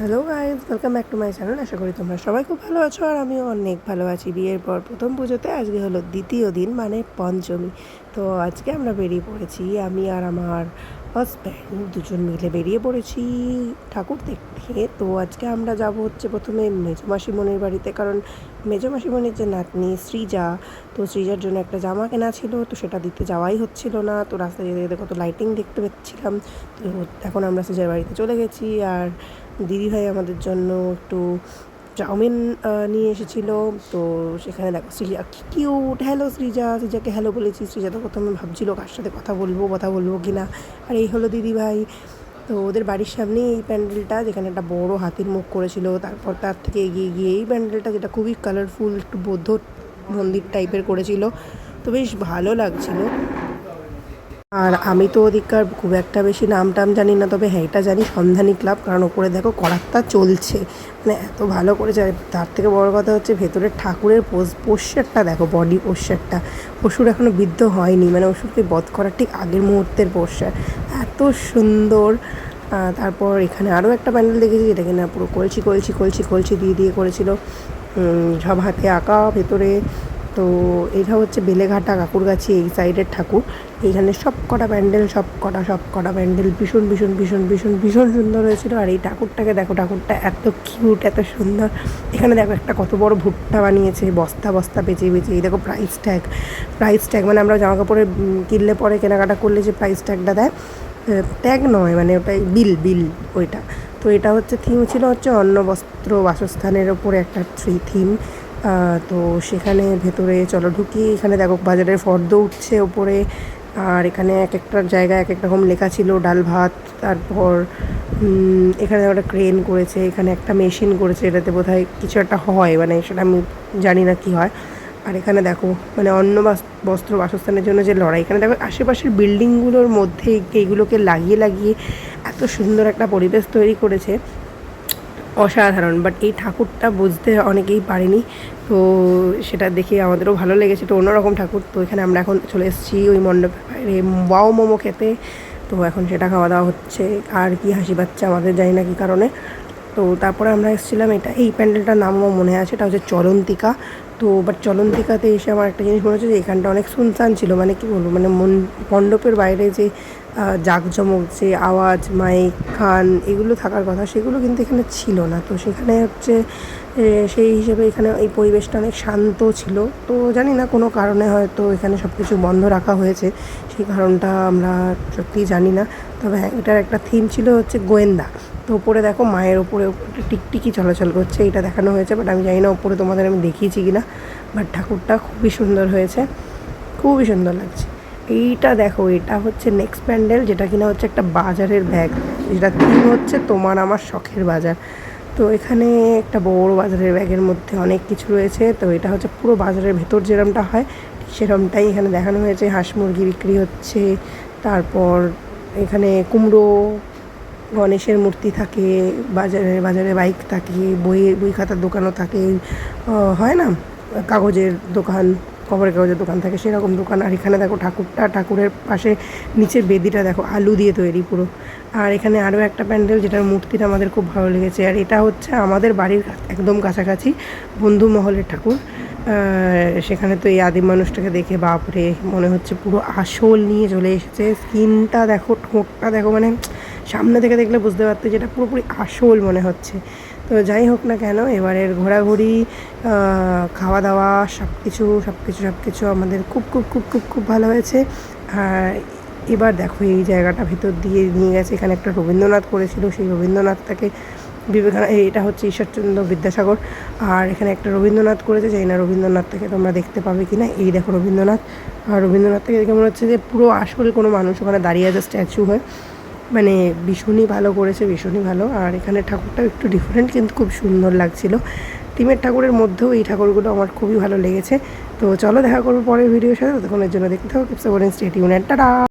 Hello guys welcome back to my channel আশা করি তোমরা সবাই খুব ভালো আছো আর আমিও অনেক ভালো আছি। বিয়ের পর প্রথম পুজোতে আজকে হলো দ্বিতীয় দিন মানে পঞ্চমী। তো আজকে আমরা বেরিয়ে পড়েছি, আমি আর আমার হাজব্যান্ড দুজন মিলে বেরিয়ে পড়েছি। ঠাকুর দেখতে। তো আজকে আমরা যাব হচ্ছে প্রথমে মেজো মাসিমণির বাড়িতে, কারণ মেজো মাসিমণির যে নাতনি শ্রীজা, তো শ্রীজার জন্য একটা জামা কেনা ছিল, তো সেটা দিতে যাওয়াই হচ্ছিল না। তো রাস্তায় যেতে যেতে কত লাইটিং দেখতে পাচ্ছিলাম। তো এখন আমরা শ্রীজার বাড়িতে চলে গেছি। আর দিদিভাই আমাদের জন্য একটু চাউমিন নিয়ে এসেছিল। তো সেখানে দেখো কি কিউট হ্যালো সৃজা, সৃজাকে হ্যালো বলেছি। সৃজা তো প্রথমে ভাবছিল কার সাথে কথা বলব কথা বলব কি না আর এই হলো দিদিভাই তো ওদের বাড়ির সামনেই এই প্যান্ডেলটা, যেখানে একটা বড় হাতির মুখ করেছিল। তারপর তার থেকে এগিয়ে গিয়ে এই প্যান্ডেলটা, যেটা খুবই কালারফুল একটু বৌদ্ধ মন্দির টাইপের করেছিল। তো বেশ ভালো লাগছিল। আর আমি তো ওদিককার খুব একটা বেশি নাম টাম জানি না, তবে হ্যাঁ এটা জানি সন্ধানী ক্লাব, কারণ ওপরে দেখো করাতটা চলছে। মানে এত ভালো করেছে তার থেকে বড় কথা হচ্ছে ভেতরের ঠাকুরের পোস্টারটা দেখো বডি পোস্টারটা অসুর এখনও বৃদ্ধ হয়নি মানে অসুরকে বধ করার ঠিক আগের মুহূর্তের পোস্টার এত সুন্দর তারপর এখানে আরও একটা প্যান্ডেল দেখেছি, যেটা কিনা পুরো কলছি কলছি কলছি কলছি দিয়ে দিয়ে করেছিল সব হাতে আঁকা ভেতরে। তো এটা হচ্ছে বেলেঘাটা কাকুরগাছি এই সাইডের ঠাকুর। এইখানে সব কটা প্যান্ডেল, সব কটা সব কটা প্যান্ডেল ভীষণ ভীষণ ভীষণ ভীষণ ভীষণ সুন্দর হয়েছিল। আর এই ঠাকুরটাকে দেখো, ঠাকুরটা এত কিউট এত সুন্দর। এখানে দেখো একটা কত বড় ভুট্টা বানিয়েছে, বস্তা বস্তা বেঁচে বেঁচে এই দেখো প্রাইস ট্যাগ প্রাইস ট্যাগ মানে আমরা জামা কাপড়ে কিনলে পরে কেনাকাটা করলে যে প্রাইস ট্যাগটা দেয় ট্যাগ নয় মানে ওটাই বিল বিল ওইটা। তো এটা হচ্ছে থিম ছিল হচ্ছে অন্ন বস্ত্র বাসস্থানের ওপরে একটা থ্রি থিম তো সেখানে ভেতরে চলো ঢুকি। এখানে দেখো বাজারের ফর্দ উঠছে ওপরে। আর এখানে এক একটা জায়গায় এক এক রকম লেখা ছিল, ডাল ভাত, তারপর এখানে একটা ক্রেন করেছে, এখানে একটা মেশিন করেছে, এটাতে বোধহয় কিছু একটা হয় মানে সেটা আমি জানি না কি হয়। আর এখানে দেখো মানে অন্ন বাস- বস্ত্র বাসস্থানের জন্য যে লড়াই, এখানে দেখো আশেপাশের বিল্ডিংগুলোর মধ্যে এইগুলোকে লাগিয়ে লাগিয়ে এত সুন্দর একটা পরিবেশ তৈরি করেছে। অসাধারণ বাট এই ঠাকুরটা বুঝতে অনেকেই পারেনি। তো সেটা দেখে আমাদেরও ভালো লেগেছে। তো অন্যরকম ঠাকুর। তো এখানে আমরা এখন চলে এসেছি ওই মণ্ডপের বাইরে বাও মোমো খেতে। তো এখন সেটা খাওয়া দাওয়া হচ্ছে। আর কি হাসি পাচ্ছে আমাদের জানি না কী কারণে। তো তারপরে আমরা এসেছিলাম এটা। এই প্যান্ডেলটার নাম আমার মনে আছে। এটা হচ্ছে চলন্তিকা। তো বাট চলন্তিকাতে এসে আমার একটা জিনিস মনে হচ্ছে যে এখানটা অনেক শুনশান ছিল। মানে কি বলব? মানে মন- মণ্ডপের বাইরে যে জাঁকজমক যে আওয়াজ, মাইক খান এগুলো থাকার কথা, সেগুলো কিন্তু এখানে ছিল না। তো সেখানে হচ্ছে সেই হিসেবে এখানে এই পরিবেশটা অনেক শান্ত ছিল। তো জানি না, কোনো কারণে হয়তো এখানে সব কিছু বন্ধ রাখা হয়েছে। সেই কারণটা আমরা সত্যিই জানি না। তবে হ্যাঁ এটার একটা থিম ছিল হচ্ছে গোয়েন্দা। তো ওপরে দেখো, মায়ের ওপরে টিকটিকি চলাচল করছে, এটা দেখানো হয়েছে বাট আমি জানি না ওপরে তোমাদের আমি দেখিয়েছি কি না বাট ঠাকুরটা খুবই সুন্দর হয়েছে। খুবই সুন্দর লাগছে। এইটা দেখো, এটা হচ্ছে নেক্সট প্যান্ডেল, যেটা কিনা হচ্ছে একটা বাজারের ব্যাগ যেটা থিম হচ্ছে তোমার আমার শখের বাজার। তো এখানে একটা বড় বাজারের ব্যাগের মধ্যে অনেক কিছু রয়েছে। তো এটা হচ্ছে পুরো বাজারের ভেতর যেরমটা হয়, সেরমটাই এখানে দেখানো হয়েছে। হাঁস মুরগি বিক্রি হচ্ছে, তারপর এখানে কুমড়ো, গণেশের মূর্তি থাকে, বাজারে বাজারে বাইক থাকে বই বই খাতার দোকানও থাকে। হয় না? কাগজের দোকান। খবরের কাগজের দোকান থাকে, সেরকম দোকান। আর এখানে দেখো ঠাকুরটা, ঠাকুরের পাশে নিচের বেদিটা দেখো, আলু দিয়ে তৈরি পুরো। আর এখানে আরও একটা প্যান্ডেল যেটার মূর্তিটা আমাদের খুব ভালো লেগেছে। আর এটা হচ্ছে আমাদের বাড়ির একদম কাছাকাছি বন্ধু মহলের ঠাকুর। সেখানে তো এই আদিম মানুষটাকে দেখে বাপরে, মনে হচ্ছে পুরো আসল নিয়ে চলে এসেছে। স্কিনটা দেখো, ঠোঁটটা দেখো মানে সামনে থেকে দেখলে বুঝতে পারতো যেটা পুরোপুরি আসল মনে হচ্ছে। তো যাই হোক না কেন, এবারের ঘোরাঘুরি খাওয়া দাওয়া সব কিছু সব কিছু সব কিছু আমাদের খুব খুব খুব খুব খুব ভালো হয়েছে। আর এবার দেখো এই জায়গাটা ভিতর দিয়ে নিয়ে গেছে, এখানে একটা রবীন্দ্রনাথ করেছিল, সেই রবীন্দ্রনাথটাকে বিবেকানন্দ এটা হচ্ছে ঈশ্বরচন্দ্র বিদ্যাসাগর, আর এখানে একটা রবীন্দ্রনাথ করেছে, জানি না রবীন্দ্রনাথ থেকে তোমরা দেখতে পাবে কি না এই দেখো রবীন্দ্রনাথ, আর রবীন্দ্রনাথ থেকে দেখে মনে হচ্ছে যে পুরো আসল কোনো মানুষ ওখানে দাঁড়িয়ে আছে, স্ট্যাচু হয়ে। মানে ভীষণই ভালো করেছে, ভীষণই ভালো। আর এখানে ঠাকুরটাও একটু ডিফারেন্ট কিন্তু খুব সুন্দর লাগছিল। তিমের ঠাকুরের মধ্যেও এই ঠাকুরগুলো আমার খুবই ভালো লেগেছে। তো চলো দেখা করব পরের ভিডিওর সাথে। ততক্ষণের জন্য দেখতে থাকো। কিপসা স্টেট ইউনিয়ন টাটা!